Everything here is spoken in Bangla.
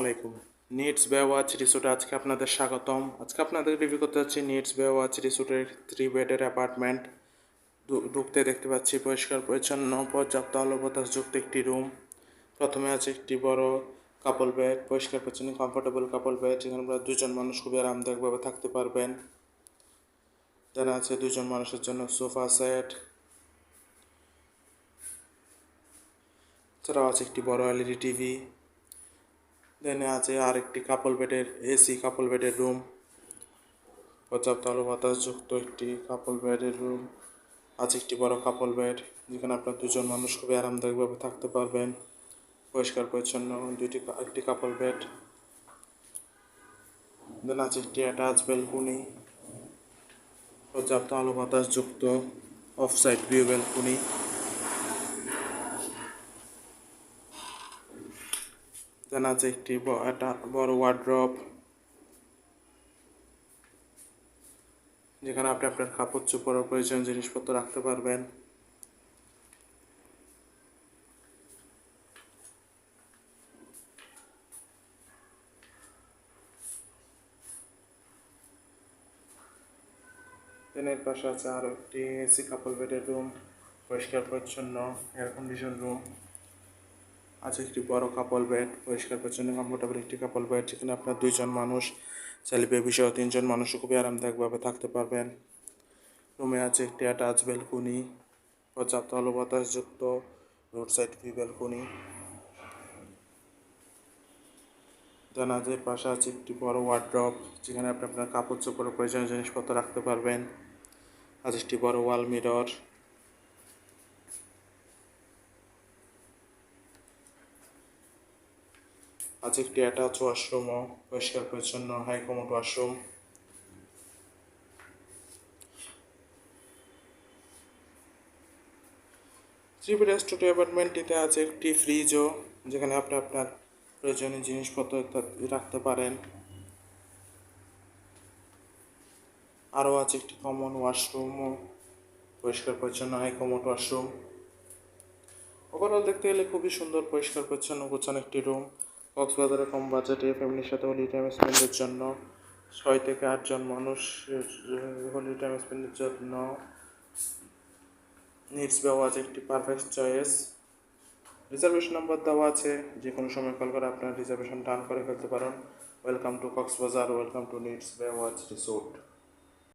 আলাইকুম। নিটস বে ওয়াচ রিসোর্টে আজকে আপনাদের স্বাগতম। আজকে আপনাদের রিভিউ করতে যাচ্ছি নিটস বে ওয়াচ রিসোর্টের থ্রি বেডের অ্যাপার্টমেন্ট ঢুকতে দেখতে পাচ্ছি পরিষ্কার, পরিচ্ছন্ন, পর্যাপ্ত আলো বাতাসযুক্ত একটি রুম প্রথমে আছে একটি বড় কাপল বেড পরিষ্কার, পরিচ্ছন্ন কমফোর্টেবল কাপল বেড যেখানে আপনারা দুজন মানুষ খুবই আরামদায়কভাবে থাকতে পারবেন। দেন আছে দুজন মানুষের জন্য সোফা সেট এছাড়াও আছে একটি বড় এলইডি টিভি দেন আছে আরেকটি কাপল বেডের এসি কাপল বেডের রুম পর্যাপ্ত আলো বাতাসযুক্ত একটি কাপল বেডের রুম আছে একটি বড় কাপল বেড যেখানে আপনার দুজন মানুষ খুবই আরামদায়কভাবে থাকতে পারবেন। পরিষ্কার, পরিচ্ছন্ন দুইটি একটি কাপল বেড দেন আছে একটি অ্যাটাচ বেলকুনি পর্যাপ্ত আলো বাতাসযুক্ত অফ সাইড ভিউ বেলকুনি দেন আছে একটি একটা বড় ওয়ার্ড্রপ যেখানে আপনি আপনার কাপড় চোপড় প্রয়োজনীয় জিনিসপত্র রাখতে পারবেন। এর পাশে আছে আরও একটি এসি কাপল বেডের রুম পরিষ্কার পরিচ্ছন্ন এয়ার কন্ডিশন রুম আছে একটি বড় কাপল বেড পরিষ্কার পরিচ্ছন্ন কমফোর্টেবল একটি কাপল বেড যেখানে আপনার দুইজন মানুষ চাইলে বেবি সহ তিনজন মানুষও খুবই আরামদায়কভাবে থাকতে পারবেন। রুমে আছে একটি অ্যাটাচ বেলকুনি পর্যাপ্ত আলো বাতাসযুক্ত রোড সাইড ভি বেলকুনি জানাজের পাশে আছে একটি বড় ওয়ার্ড্রপ যেখানে আপনি আপনার কাপড় চোপড় প্রয়োজনীয় জিনিসপত্র রাখতে পারবেন। আছে একটি বড় ওয়াল মিরর আছে একটি অ্যাটাচ ওয়াশরুম ও পরিষ্কার পরিচ্ছন্ন high commode washroom bed studio অ্যাপার্টমেন্টটিতে আছে একটি ফ্রিজও যেখানে আপনি আপনার প্রয়োজনীয় জিনিসপত্র রাখতে পারেন। আরও আছে একটি কমন ওয়াশরুমও পরিষ্কার পরিচ্ছন্ন হাই কমোড ওয়াশরুম ওভারঅল দেখতে গেলে খুবই সুন্দর, পরিষ্কার পরিচ্ছন্ন গোছানো একটি রুম কক্সবাজারে কম বাজেটে ফ্যামিলির সাথে হোলি টাইম স্পেন্ডের জন্য ছয় থেকে আটজন মানুষ হোলি টাইম স্পেন্ডের জন্য নিডস দেওয়া আছে, একটি পারফেক্ট চয়েস রিজার্ভেশন নাম্বার দেওয়া আছে যে কোনো সময় কল করে আপনার রিজার্ভেশন ডান করে ফেলতে পারেন। Welcome to Cox's Bazar welcome to needs watch resort